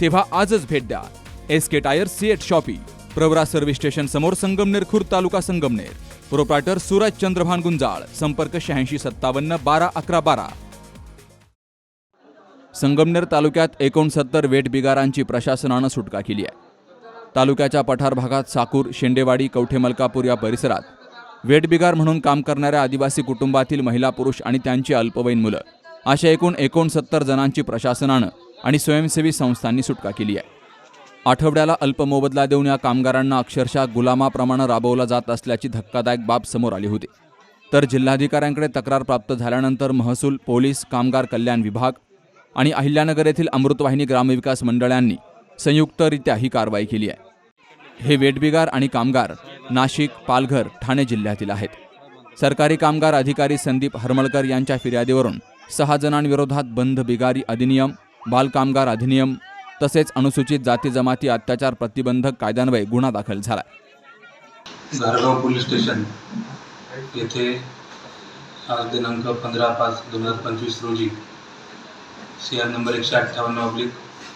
तेव्हा आजच भेट द्या. S K tyre CEAT shoppe Pravara service station समोर संगमनेर खुर्द तालुका संगमनेर. प्रोप्रायटर सूरज चंद्रभान गुंजाळ संपर्क शहाऐंशी सत्तावन्न बारा अकरा बारा. संगमनेर तालुक्यात एकोणसत्तर वेटबिगारांची प्रशासनानं सुटका केली आहे. तालुक्याच्या पठार भागात साकूर शेंडेवाडी कवठे मलकापूर या परिसरात वेटबिगार म्हणून काम करणाऱ्या आदिवासी कुटुंबातील महिला पुरुष आणि त्यांची अल्पवयीन मुलं अशा एकूण एकोणसत्तर जणांची प्रशासनानं आणि स्वयंसेवी संस्थांनी सुटका केली आहे. आठवड्याला अल्प मोबदला देऊन या कामगारांना अक्षरशः गुलामाप्रमाणे राबवला जात असल्याची धक्कादायक बाब समोर आली होती. तर जिल्हाधिकाऱ्यांकडे तक्रार प्राप्त झाल्यानंतर महसूल पोलीस कामगार कल्याण विभाग आणि अहिल्यानगर येथील अमृतवाहिनी ग्रामविकास मंडळांनी संयुक्तरित्या ही कारवाई केली आहे. हे वेटबिगार आणि कामगार नाशिक पालघर ठाणे जिल्ह्यातील आहेत. सरकारी कामगार अधिकारी संदीप हरमळकर यांच्या फिर्यादीवरून सहा जणांविरोधात बंध बिगारी अधिनियम बालकामगार अधिनियम तसेच अनुसूचित जाती जमाती अत्याचार प्रतिबंधक कायद्यान्वये गुन्हा दाखल झाला घारगाव पोलीस स्टेशन येथे आज दिनांक पंधरा पाच दोन हजार पंचवीस रोजी सी आर नंबर एकशे अठ्ठावन्न ऑब्लिक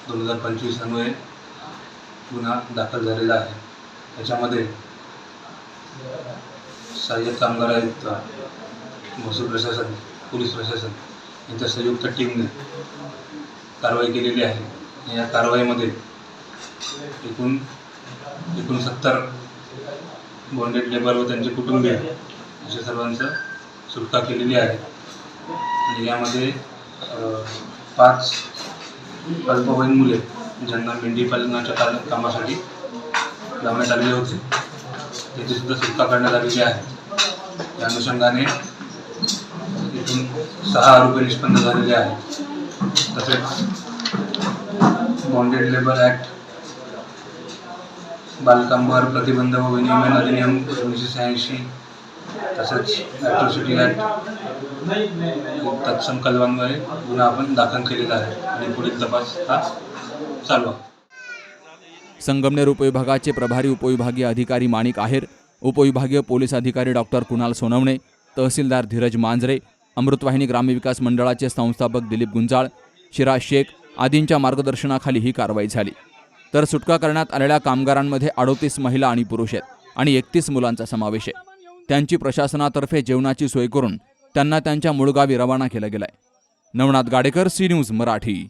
दोन हजार पंचवीस अन्वये गुन्हा दाखल झालेला आहे. त्याच्यामध्ये सहाय्यक कामगार आयुक्त महसूल प्रशासन पोलीस प्रशासन यांच्या संयुक्त टीमने कारवाई केलेली आहे. या कारवाईमध्ये एकूण एकूण सत्तर बॉन्डेड लेबर व त्यांचे कुटुंबीय अशा सर्वांचं सुटका केलेली आहे. आणि यामध्ये पाच अल्पवयीन मुले ज्यांना मेंढी पालनाच्या काल कामासाठी लावण्यात आलेले होते त्याची सुद्धा सुटका करण्यात आलेली आहे. या अनुषंगाने सहा आरोपी निष्पन्न झालेले आहेत. तसेच बॉन्डेड लेबर ॲक्ट बालकामगार प्रतिबंध व विनियमन अधिनियम एकोणीसशे शहाऐंशी तसेच ॲट्रॉसिटी ॲक्ट तत्सम कलमांद्वारे गुन्हा आपण दाखल केलेला आहे. आणि पुढील तपास हा चालू आहे. संगमनेर उपविभागाचे प्रभारी उपविभागीय अधिकारी माणिक आहेर उपविभागीय पोलीस अधिकारी डॉक्टर कुणाल सोनवणे तहसीलदार धीरज मांजरे अमृतवाहिनी ग्रामविकास मंडळाचे संस्थापक दिलीप गुंजाळ शिराज शेख आदींच्या मार्गदर्शनाखाली ही कारवाई झाली. तर सुटका करण्यात आलेल्या कामगारांमध्ये अडोतीस महिला आणि पुरुष आहेत आणि एकतीस मुलांचा समावेश आहे. त्यांची प्रशासनातर्फे जेवणाची सोय करून त्यांना त्यांच्या मूळ गावी रवाना केलं गेलंय. नवनाथ गाडेकर सी न्यूज मराठी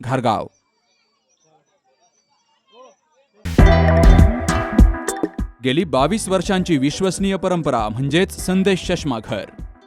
घारगाव. गेली बावीस वर्षांची विश्वसनीय परंपरा म्हणजेच संदेश चष्माघर